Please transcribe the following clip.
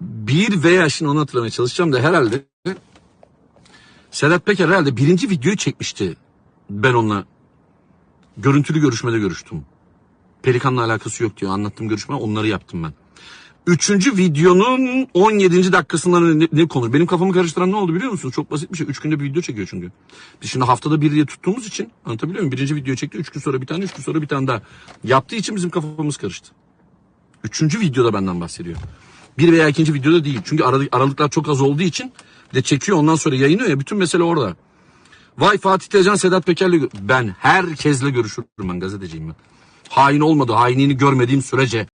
bir veya şimdi onu hatırlamaya çalışacağım da herhalde Sedat Peker herhalde birinci videoyu çekmişti. Ben onunla görüntülü görüşmede görüştüm. Pelikan'la alakası yok diyor. Anlattığım görüşme onları yaptım ben. Üçüncü videonun 17. dakikasından ne, ne konu? Benim kafamı karıştıran ne oldu biliyor musunuz? Çok basit bir şey. Üç günde bir video çekiyor çünkü. Biz şimdi haftada bir diye tuttuğumuz için anlatabiliyor muyum? Birinci video çekti. Üç gün sonra bir tane, üç gün sonra bir tane daha. Yaptığı için bizim kafamız karıştı. Üçüncü videoda benden bahsediyor. Bir veya ikinci videoda değil. Çünkü aralık, aralıklar çok az olduğu için de çekiyor ondan sonra yayınlıyor ya. Bütün mesele orada. Vay Fatih Tecan Sedat Peker'le ben herkesle görüşürüm ben gazeteciyim ben. Hain olmadı, hainliğini görmediğim sürece